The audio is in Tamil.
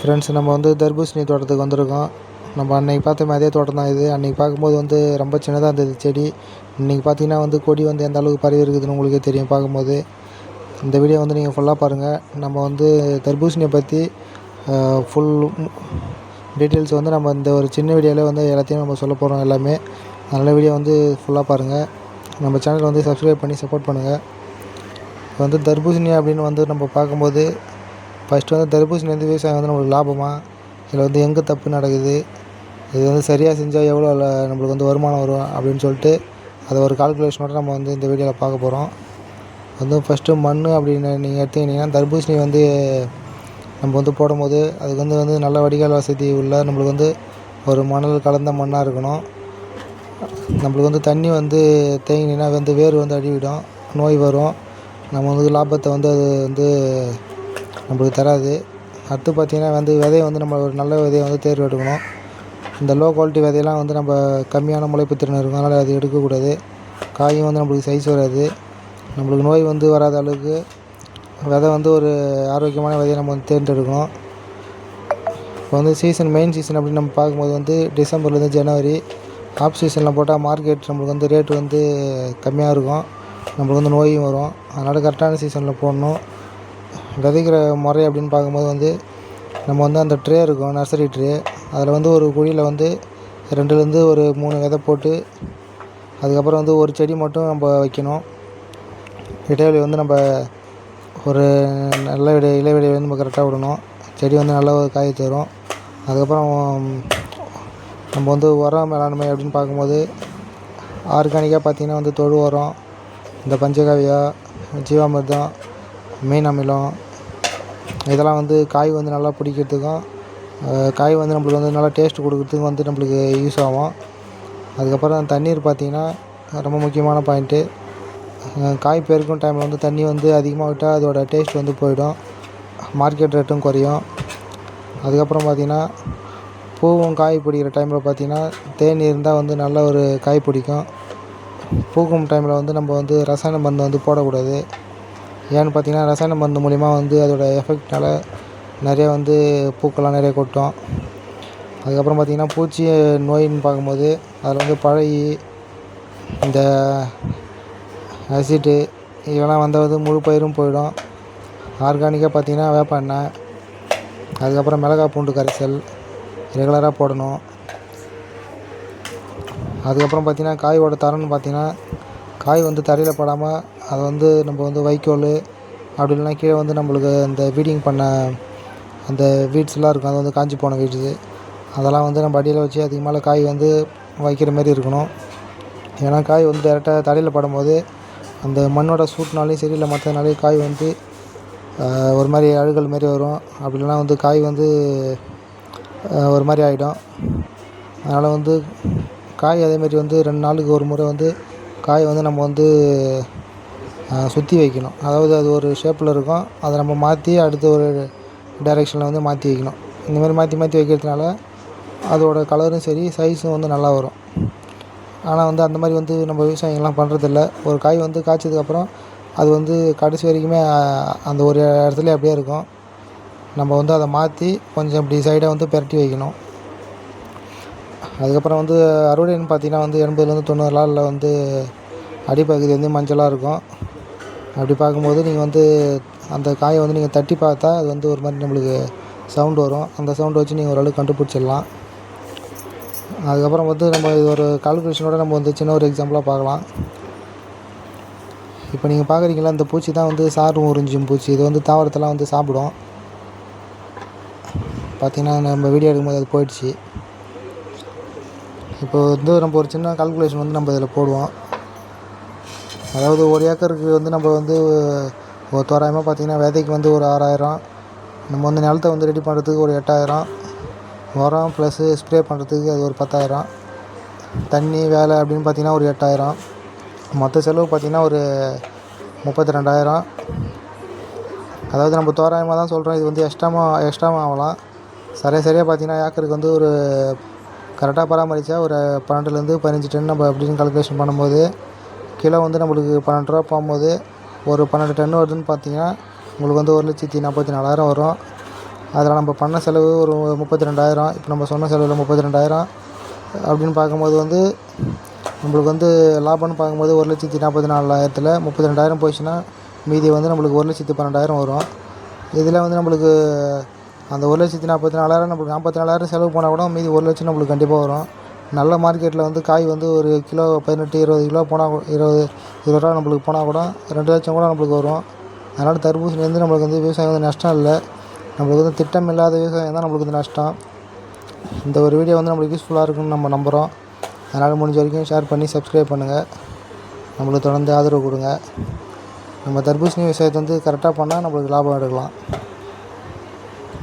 ஃப்ரெண்ட்ஸ் நம்ம வந்து தர்பூசணி தோட்டத்துக்கு வந்திருக்கோம். நம்ம அன்னைக்கு பார்த்தோமே அதே தோட்டம் தான் இது. அன்னைக்கு பார்க்கும்போது வந்து ரொம்ப சின்னதாக இருந்தது செடி. இன்றைக்கி பார்த்தீங்கன்னா வந்து கொடி வந்து எந்த அளவுக்கு பரவி இருக்குதுன்னு உங்களுக்கே தெரியும் பார்க்கும்போது. இந்த வீடியோ வந்து நீங்கள் ஃபுல்லாக பாருங்கள் நம்ம வந்து தர்பூசணியை பற்றி ஃபுல் டீட்டெயில்ஸ் வந்து நம்ம இந்த ஒரு சின்ன வீடியோவில் வந்து எல்லாத்தையும் நம்ம சொல்ல போகிறோம் எல்லாமே. அதனால் வீடியோ வந்து ஃபுல்லாக பாருங்கள் நம்ம சேனலை வந்து சப்ஸ்கிரைப் பண்ணி சப்போர்ட் பண்ணுங்கள் இப்போ வந்து தர்பூசணி அப்படின்னு வந்து நம்ம பார்க்கும்போது ஃபஸ்ட்டு வந்து தர்பூசணி வந்து விவசாயம் வந்து நம்மளுக்கு லாபமா? இதில் வந்து எங்கே தப்பு நடக்குது? இது வந்து சரியாக செஞ்சால் எவ்வளோ நம்மளுக்கு வந்து வருமானம் வரும் அப்படின்னு சொல்லிட்டு அதை ஒரு கால்குலேஷனோட நம்ம வந்து இந்த வீடியோவில் பார்க்க போகிறோம் வந்து ஃபஸ்ட்டு மண் அப்படின்னு நீங்கள் எடுத்தீங்கன்னா தர்பூசணி வந்து நம்ம வந்து போடும்போது அதுக்கு வந்து வந்து நல்ல வடிகால் வசதி உள்ள நம்மளுக்கு வந்து ஒரு மணல் கலந்த மண்ணாக இருக்கணும். நம்மளுக்கு வந்து தண்ணி வந்து தேங்கினா வந்து வேர் வந்து அடிவிடும் நோய் வரும். நம்ம வந்து லாபத்தை வந்து அது வந்து நம்மளுக்கு தராது. அடுத்து பார்த்திங்கன்னா வந்து விதையை வந்து நம்ம ஒரு நல்ல விதையை வந்து தேர்வு எடுக்கணும். இந்த லோ குவாலிட்டி விதையெல்லாம் வந்து நம்ம கம்மியான முளைப்பு திறன் இருக்கும். அதனால் அது எடுக்கக்கூடாது. காயும் வந்து நம்மளுக்கு சைஸ் வராது. நம்மளுக்கு நோய் வந்து வராத அளவுக்கு விதை வந்து ஒரு ஆரோக்கியமான விதையை நம்ம வந்து தேர்ந்தெடுக்கணும். இப்போ வந்து சீசன் மெயின் சீசன் அப்படின்னு நம்ம பார்க்கும்போது வந்து டிசம்பர்லேருந்து ஜனவரி ஆஃப் சீசனில் போட்டால் மார்க்கெட் நம்மளுக்கு வந்து ரேட் வந்து கம்மியாக இருக்கும். நம்மளுக்கு வந்து நோயும் வரும். அதனால் கரெக்டான சீசனில் போடணும். விதைக்கிற முறை அப்படின்னு பார்க்கும்போது வந்து நம்ம வந்து அந்த ட்ரே இருக்கும் நர்சரி ட்ரே அதில் வந்து ஒரு குழியில் வந்து ரெண்டுலேருந்து ஒரு மூணு விதை போட்டு அதுக்கப்புறம் வந்து ஒரு செடி மட்டும் நம்ம வைக்கணும். இடைவெளி வந்து நம்ம ஒரு நல்ல விடை இலைவெளி வந்து நம்ம கரெக்டாக விடணும். செடி வந்து நல்ல ஒரு காய் தரும். அதுக்கப்புறம் நம்ம வந்து உரம் மேலாண்மை அப்படின்னு பார்க்கும்போது ஆர்கானிக்காக பார்த்திங்கன்னா வந்து தொழு உரம் இந்த பஞ்சகாவியா ஜீவாமிர்தம் மீன் அமிலம் இதெல்லாம் வந்து காய் வந்து நல்லா பிடிக்கிறதுக்கும் காய் வந்து நம்மளுக்கு வந்து நல்லா டேஸ்ட் கொடுக்கறதுக்கும் வந்து நம்மளுக்கு யூஸ் ஆகும். அதுக்கப்புறம் தண்ணீர் பார்த்திங்கன்னா ரொம்ப முக்கியமான பாயிண்ட்டு காய் பெருக்கும் டைமில் வந்து தண்ணி வந்து அதிகமாக விட்டால் அதோட டேஸ்ட் வந்து போயிடும். மார்க்கெட் ரேட்டும் குறையும். அதுக்கப்புறம் பார்த்திங்கன்னா பூவும் காய் பிடிக்கிற டைமில் பார்த்திங்கன்னா தேன் இருந்தால் வந்து நல்ல ஒரு காய் பிடிக்கும். பூக்கும் டைமில் வந்து நம்ம வந்து ரசாயன மருந்து வந்து போடக்கூடாது. ஏன்னு பார்த்தீங்கன்னா ரசாயன மருந்து மூலிமா வந்து அதோட எஃபெக்ட்னால் நிறைய வந்து பூக்கள்லாம் நிறைய கொட்டும். அதுக்கப்புறம் பார்த்திங்கன்னா பூச்சி நோயின்னு பார்க்கும்போது அதில் வந்து பழகி இந்த அசிட்டு இதெல்லாம் வந்தால் வந்து முழு பயிரும் போயிடும். ஆர்கானிக்காக பார்த்தீங்கன்னா வேப்ப எண்ணெய் அதுக்கப்புறம் மிளகாய் பூண்டு கரைசல் ரெகுலராக போடணும். அதுக்கப்புறம் பார்த்திங்கன்னா காயோட தரம்னு பார்த்திங்கன்னா காய் வந்து தரையில் படாமல் அதை வந்து நம்ம வந்து வைக்கோல் அப்படி இல்லைனா கீழே வந்து நம்மளுக்கு அந்த வீடிங் பண்ண அந்த வீட்ஸ்லாம் இருக்கும். அது வந்து காஞ்சி போன வீட்ஸு அதெல்லாம் வந்து நம்ம அடியில் வச்சு அதுக்கு மேலே காய் வந்து வைக்கிற மாதிரி இருக்கணும். ஏன்னா காய் வந்து டேரெக்டாக தரையில் படும்போது அந்த மண்ணோட சூட்னாலையும் சரி இல்லை மற்றதுனாலையும் காய் வந்து ஒரு மாதிரி அழுகல் மாரி வரும். அப்படி இல்லைனா வந்து காய் வந்து ஒரு மாதிரி ஆகிடும் அதனால் வந்து காய் அதேமாரி வந்து ரெண்டு நாளுக்கு ஒரு முறை வந்து காய் வந்து நம்ம வந்து சுற்றி வைக்கணும். அதாவது அது ஒரு ஷேப்பில் இருக்கும். அதை நம்ம மாற்றி அடுத்த ஒரு டைரெக்ஷனில் வந்து மாற்றி வைக்கணும். இந்த மாதிரி மாற்றி மாற்றி வைக்கிறதுனால அதோட கலரும் சரி சைஸும் வந்து நல்லா வரும். ஆனால் வந்து அந்த மாதிரி வந்து நம்ம விவசாயிகள்லாம் பண்ணுறதில்ல ஒரு காய் வந்து காய்ச்சதுக்கப்புறம் அது வந்து கடைசி வரைக்குமே அந்த ஒரு இடத்துல அப்படியே இருக்கும். நம்ம வந்து அதை மாற்றி கொஞ்சம் இப்படி சைடாக வந்து பெரட்டி வைக்கணும். அதுக்கப்புறம் வந்து அறுவடைன்னு பார்த்தீங்கன்னா வந்து எண்பதுலேருந்து தொண்ணூறு நாளில் வந்து அடிப்பகுதி வந்து மஞ்சளாக இருக்கும். அப்படி பார்க்கும்போது நீங்கள் வந்து அந்த காயை வந்து நீங்கள் தட்டி பார்த்தா அது வந்து ஒரு மாதிரி நம்மளுக்கு சவுண்டு வரும். அந்த சவுண்டை வச்சு நீங்கள் ஓரளவுக்கு கண்டுபிடிச்சிடலாம். அதுக்கப்புறம் வந்து நம்ம இது ஒரு கால்குலேஷனோட நம்ம வந்து சின்ன ஒரு எக்ஸாம்பிளாக பார்க்கலாம். இப்போ நீங்கள் பார்க்குறீங்களா இந்த பூச்சி தான் வந்து சாறு உறிஞ்சும் பூச்சி. இது வந்து தாவரத்தெல்லாம் வந்து சாப்பிடும். பார்த்தீங்கன்னா நம்ம வீடியோ எடுக்கும்போது அது போயிடுச்சு. இப்போ வந்து நம்ம ஒரு சின்ன கால்குலேஷன் வந்து நம்ம இதில் போடுவோம். அதாவது ஒரு ஏக்கருக்கு வந்து நம்ம வந்து ஒரு தோராயமாக பார்த்தீங்கன்னா விதைக்கு வந்து ஒரு ஆறாயிரம் நம்ம வந்து நிலத்தை வந்து ரெடி பண்ணுறதுக்கு ஒரு எட்டாயிரம் உரம் ப்ளஸ்ஸு ஸ்ப்ரே பண்ணுறதுக்கு அது ஒரு பத்தாயிரம் தண்ணி வேலை அப்படின்னு பார்த்தீங்கன்னா ஒரு எட்டாயிரம் மொத்த செலவு பார்த்திங்கன்னா ஒரு முப்பத்தி ரெண்டாயிரம் அதாவது நம்ம தோராயமாக தான் சொல்கிறோம் இது வந்து எக்ஸ்ட்ராமா எக்ஸ்ட்ராமா ஆகலாம். சரியாக சரியாக பார்த்தீங்கன்னா ஏக்கருக்கு வந்து ஒரு கரெக்டாக பராமரித்தா ஒரு பன்னெண்டுலேருந்து பதினஞ்சு டன் நம்ம அப்படின்னு கால்குலேஷன் பண்ணும்போது கிலோ வந்து நம்மளுக்கு பன்னெண்டு ரூபா போகும்போது ஒரு பன்னெண்டு டன் வருதுன்னு பார்த்தீங்கன்னா உங்களுக்கு வந்து ஒரு லட்சத்தி நாற்பத்தி நாலாயிரம் வரும். அதில் நம்ம பண்ண செலவு ஒரு முப்பத்தி ரெண்டாயிரம். இப்போ நம்ம சொன்ன செலவில் முப்பத்தி ரெண்டாயிரம். அப்படின்னு பார்க்கும்போது வந்து நம்மளுக்கு வந்து லாபம்னு பார்க்கும்போது ஒரு லட்சத்தி நாற்பத்தி நாலாயிரத்தில் முப்பத்தி ரெண்டாயிரம் போச்சுன்னா மீதி வந்து நம்மளுக்கு ஒரு லட்சத்தி பன்னெண்டாயிரம் வரும். இதில் வந்து நம்மளுக்கு அந்த ஒரு லட்சத்தி நாற்பத்தி நாலாயிரம் நம்மளுக்கு நாற்பத்தி நாலாயிரம் செலவு போனால் கூட மீதி ஒரு லட்சம் நம்மளுக்கு கண்டிப்பாக வரும். நல்ல மார்க்கெட்டில் வந்து காய் வந்து ஒரு கிலோ பதினெட்டு இருபது கிலோ போனால் கூட இருபது இருபது ரூபா நம்மளுக்கு போனால் கூட ரெண்டு லட்சம் கூட நம்மளுக்கு வரும். அதனால் தர்பூசணி வந்து நம்மளுக்கு வந்து விவசாயம் வந்து நஷ்டம் இல்லை. நம்மளுக்கு வந்து திட்டம் இல்லாத விவசாயம் தான் நம்மளுக்கு வந்து நஷ்டம். இந்த ஒரு வீடியோ வந்து நம்மளுக்கு யூஸ்ஃபுல்லாக இருக்கும்னு நம்ம நம்புகிறோம் அதனால் முடிஞ்ச வரைக்கும் ஷேர் பண்ணி சப்ஸ்கிரைப் பண்ணுங்கள் நம்மளுக்கு தொடர்ந்து ஆதரவு கொடுங்க. நம்ம தர்பூசணி விவசாயத்தை வந்து கரெக்டாக பண்ணால் நம்மளுக்கு லாபம் எடுக்கலாம்.